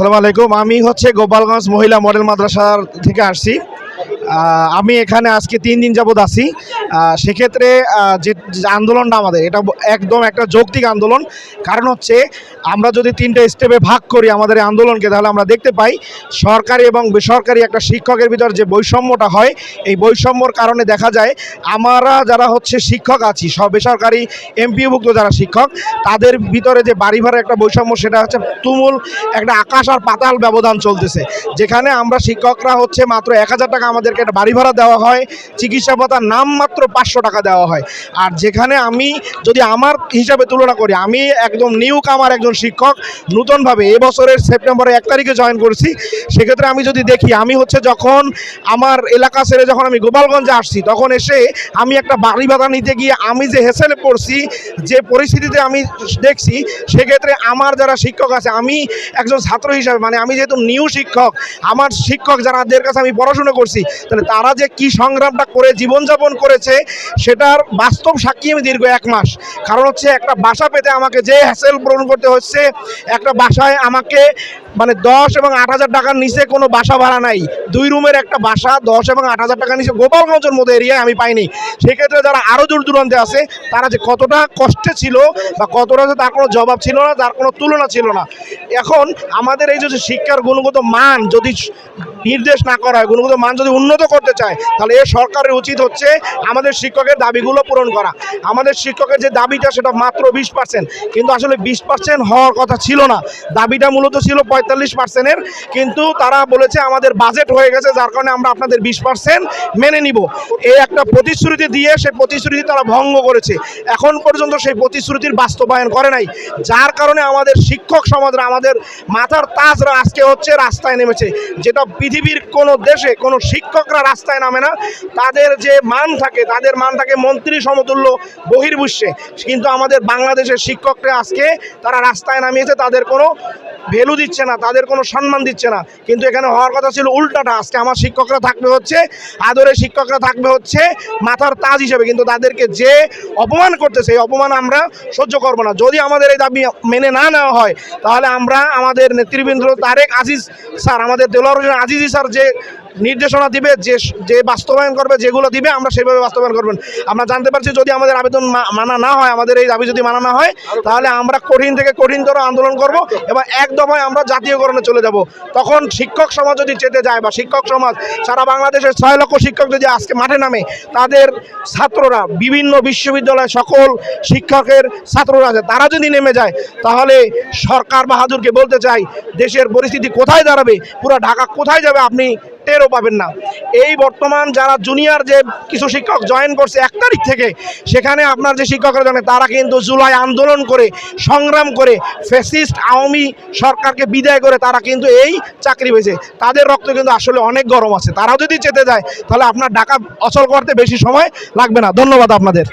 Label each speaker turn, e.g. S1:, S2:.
S1: আসসালামু আলাইকুম। আমি হচ্ছে গোপালগঞ্জ মহিলা মডেল মাদ্রাসার থেকে আসছি। আমি এখানে আজকে তিন দিন যাবৎ আছি। সেক্ষেত্রে যে আন্দোলনটা আমাদের, এটা একদম একটা যৌক্তিক আন্দোলন। কারণ হচ্ছে, আমরা যদি তিনটে স্টেপে ভাগ করি আমাদের আন্দোলনকে, তাহলে আমরা দেখতে পাই, সরকারি এবং বেসরকারি একটা শিক্ষকের ভিতর যে বৈষম্যটা হয়, এই বৈষম্যর কারণে দেখা যায়, আমরা যারা হচ্ছে শিক্ষক আছি, সব বেসরকারি এমপিভুক্ত যারা শিক্ষক, তাদের ভিতরে যে বাড়ি ভাড়ার একটা বৈষম্য, সেটা হচ্ছে তুমুল একটা আকাশ আর পাতাল ব্যবধান চলতেছে। যেখানে আমরা শিক্ষকরা হচ্ছে মাত্র এক হাজার টাকা আমাদেরকে একটা বাড়ি ভাড়া দেওয়া হয়, চিকিৎসা ভাতার নাম মাত্র পাঁচশো টাকা দেওয়া হয়। আর যেখানে আমি যদি আমার হিসাবে তুলনা করি, আমি একদম নিউ কামার একজন শিক্ষক, নূতনভাবে এবছরের সেপ্টেম্বরের এক তারিখে জয়েন করেছি। সেক্ষেত্রে আমি যদি দেখি, আমি হচ্ছে যখন আমার এলাকা ছেড়ে যখন আমি গোপালগঞ্জে আসছি, তখন এসে আমি একটা বাড়ি ভাড়া নিতে গিয়ে আমি যে হেসেলে পড়ছি, যে পরিস্থিতিতে আমি দেখছি, সেক্ষেত্রে আমার যারা শিক্ষক আছে, আমি একজন ছাত্র হিসাবে মানে আমি যেহেতু নিউ শিক্ষক, আমার শিক্ষক যারাদের কাছে আমি পড়াশোনা করছি তাহলে তারা যে কি সংগ্রামটা করে জীবনযাপন করেছে, সেটার বাস্তব সাক্ষী আমি দীর্ঘ এক মাস। কারণ হচ্ছে একটা বাসা পেতে আমাকে যে হ্যাসেল পূরণ করতে হচ্ছে, একটা বাসায় আমাকে মানে দশ এবং আট হাজার টাকার নিচে কোনো বাসা ভাড়া নাই। দুই রুমের একটা বাসা, দশ এবং আট হাজার টাকার নিচে গোপালগঞ্জের মতো এরিয়ায় আমি পাইনি। সেক্ষেত্রে যারা আরও দূর দূরান্তে আছে, তারা যে কতটা কষ্টে ছিল বা কতটা যে তার কোনো জবাব ছিল না, তার কোনো তুলনা ছিল না। এখন আমাদের এই যে শিক্ষার গুণগত মান যদি নির্দেশ না করা হয়, গুণগত মান যদি উন্নত করতে চায়, তাহলে এ সরকারের উচিত হচ্ছে আমাদের শিক্ষকের দাবিগুলো পূরণ করা। আমাদের শিক্ষকের যে দাবিটা, সেটা মাত্র বিশ পার্সেন্ট কিন্তু আসলে বিশ পার্সেন্ট হওয়ার কথা ছিল না। দাবিটা মূলত ছিল পঁয়তাল্লিশ পার্সেন্টের কিন্তু তারা বলেছে আমাদের বাজেট হয়ে গেছে, যার কারণে আমরা আপনাদের বিশ পার্সেন্ট মেনে নিব। এই একটা প্রতিশ্রুতি দিয়ে সেই প্রতিশ্রুতি তারা ভঙ্গ করেছে। এখন পর্যন্ত সেই প্রতিশ্রুতির বাস্তবায়ন করে নাই। যার কারণে আমাদের শিক্ষক সমাজরা, আমাদের মাথার তাজরা আজকে হচ্ছে রাস্তায় নেমেছে। যেটা পৃথিবীর কোনো দেশে কোনো শিক্ষকরা রাস্তায় নামে না। তাদের যে মান থাকে, তাদের মান থাকে মন্ত্রী সমতুল্য বহির্বিশ্বে। কিন্তু আমাদের বাংলাদেশের শিক্ষকরা আজকে তারা রাস্তায় নামিয়েছে, তাদের কোনো ভ্যালু দিচ্ছে না, তাদের কোনো সম্মান দিচ্ছে না। কিন্তু এখানে হওয়ার কথা ছিল উল্টাটা। আজকে আমার শিক্ষকরা থাকবে হচ্ছে, আদরের শিক্ষকরা থাকবে হচ্ছে মাথার তাজ হিসেবে। কিন্তু তাদেরকে যে অপমান করতেছে এই অপমান আমরা সহ্য করব না। যদি আমাদের এই দাবি মেনে না নেওয়া হয়, তাহলে আমরা আমাদের নেতৃবৃন্দ তারেক আজিজ স্যার, আমাদের দেলোয়ার হোসেন আজিজি স্যার যে নির্দেশনা দিবে, যে যে বাস্তবায়ন করবে, যেগুলো দিবে, আমরা সেভাবে বাস্তবায়ন করবেন। আমরা জানতে পারছি যদি আমাদের আবেদন মানা না হয়, আমাদের এই দাবি যদি মানা না হয়, তাহলে আমরা কঠিন থেকে কঠিনতর আন্দোলন করব এবং এক দফায় আমরা জাতীয়করণে চলে যাব। তখন শিক্ষক সমাজ যদি চেতে যায় বা শিক্ষক সমাজ, সারা বাংলাদেশের ছয় লক্ষ শিক্ষক যদি আজকে মাঠে নামে, তাদের ছাত্ররা, বিভিন্ন বিশ্ববিদ্যালয় সকল শিক্ষকের ছাত্ররা আছে, তারা যদি নেমে যায়, তাহলে সরকার বাহাদুরকে বলতে চাই, দেশের পরিস্থিতি কোথায় দাঁড়াবে, পুরো ঢাকা কোথায় যাবে, আপনি টেরও পাবেন না। এই বর্তমান যারা জুনিয়র যে কিছু শিক্ষক জয়েন করছে এক তারিখ থেকে, সেখানে আপনার যে শিক্ষকরা জানে, তারা কিন্তু জুলাই আন্দোলন করে, সংগ্রাম করে ফ্যাসিস্ট আওয়ামী সরকারকে বিদায় করে তারা কিন্তু এই চাকরি পেয়েছে। তাদের রক্ত কিন্তু আসলে অনেক গরম আছে। তারাও যদি চেতে যায়, তাহলে আপনার ঢাকা অচল করতে বেশি সময় লাগবে না। ধন্যবাদ আপনাদের।